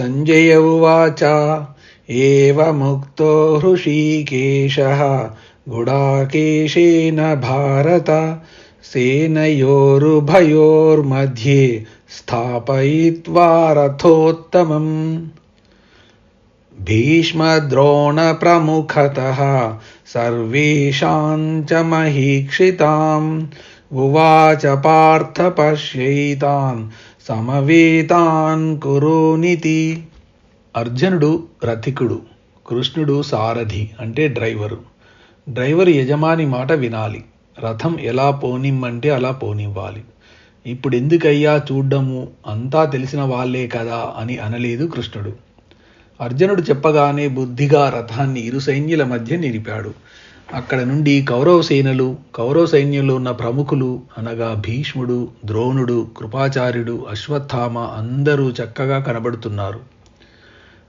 सञ्जय उवाच। एवमुक्तो हृषीकेशः गुडाकेशेन भारत सेनयोरुभयोर्मध्ये स्थापयित्वा रथोत्तमम्। भीष्मद्रोणप्रमुखतः सर्वेषां च महीक्षिताम्। उवाच पार्थ पश्यैतान् సమవేతాన్ కురోనితి అర్జునుడు రథికుడు కృష్ణుడు సారథి అంటే డ్రైవరు. డ్రైవరు యజమాని మాట వినాలి. రథం ఎలా పోనిమ్మంటే అలా పోనివ్వాలి. ఇప్పుడు ఎందుకయ్యా చూడ్డము? అంతా తెలిసిన వాళ్ళే కదా అని అనలేదు కృష్ణుడు. అర్జునుడు చెప్పగానే బుద్ధిగా రథాన్ని ఇరు సైన్యుల మధ్య నిలిపాడు. అక్కడ నుండి కౌరవ సేనలు కౌరవ సైన్యంలో ఉన్న ప్రముఖులు అనగా భీష్ముడు ద్రోణుడు కృపాచార్యుడు అశ్వత్థామ అందరూ చక్కగా కనబడుతున్నారు.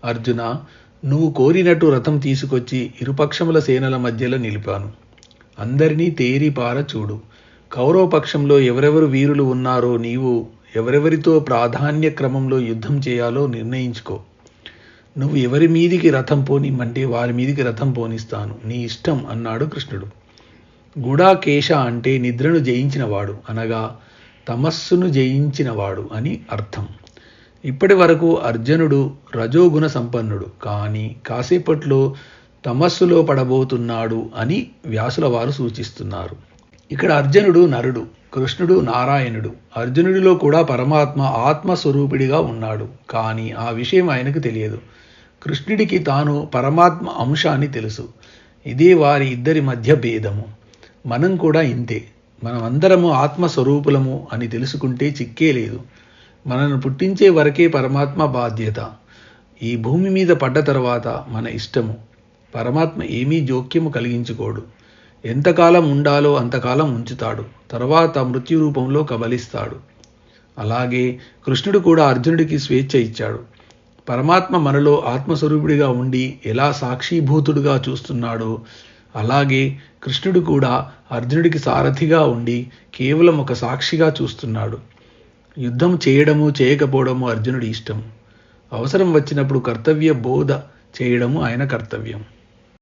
అర్జున నువ్వు కోరినట్టు రథం తీసుకొచ్చి ఇరుపక్షముల సేనల మధ్యలో నిలిపాను. అందరినీ తేరిపార చూడు. కౌరవ పక్షంలో ఎవరెవరు వీరులు ఉన్నారో నీవు ఎవరెవరితో ప్రాధాన్య క్రమంలో యుద్ధం చేయాలో నిర్ణయించుకో. నువ్వు ఎవరి మీదికి రథం పోనిమ్మంటే వారి మీదికి రథం పోనిస్తాను. నీ ఇష్టం అన్నాడు కృష్ణుడు. గుడాకేశ అంటే నిద్రను జయించినవాడు అనగా తమస్సును జయించినవాడు అని అర్థం. ఇప్పటి వరకు అర్జునుడు రజోగుణ సంపన్నుడు. కానీ కాసేపట్లో తమస్సులో పడబోతున్నాడు అని వ్యాసుల వారు సూచిస్తున్నారు. ఇక్కడ అర్జునుడు నరుడు కృష్ణుడు నారాయణుడు. అర్జునుడిలో కూడా పరమాత్మ ఆత్మస్వరూపిడిగా ఉన్నాడు. కానీ ఆ విషయం ఆయనకు తెలియదు. కృష్ణుడికి తాను పరమాత్మ అంశ అని తెలుసు. ఇదే వారి ఇద్దరి మధ్య భేదము. మనం కూడా ఇంతే. మనమందరము ఆత్మస్వరూపులము అని తెలుసుకుంటే చిక్కే లేదు. మనను పుట్టించే వరకే పరమాత్మ బాధ్యత. ఈ భూమి మీద పడ్డ తర్వాత మన ఇష్టము. పరమాత్మ ఏమీ జోక్యము కలిగించుకోడు. ఎంతకాలం ఉండాలో అంతకాలం ఉంచుతాడు. తర్వాత మృత్యు రూపంలో కబలిస్తాడు. అలాగే కృష్ణుడు కూడా అర్జునుడికి స్వేచ్ఛ ఇచ్చాడు. పరమాత్మ మనలో ఆత్మస్వరూపుడిగా ఉండి ఎలా సాక్షీభూతుడుగా చూస్తున్నాడో అలాగే కృష్ణుడు కూడా అర్జునుడికి సారథిగా ఉండి కేవలం ఒక సాక్షిగా చూస్తున్నాడు. యుద్ధం చేయడము చేయకపోవడము అర్జునుడి ఇష్టం. అవసరం వచ్చినప్పుడు కర్తవ్య బోధ చేయడము ఆయన కర్తవ్యం.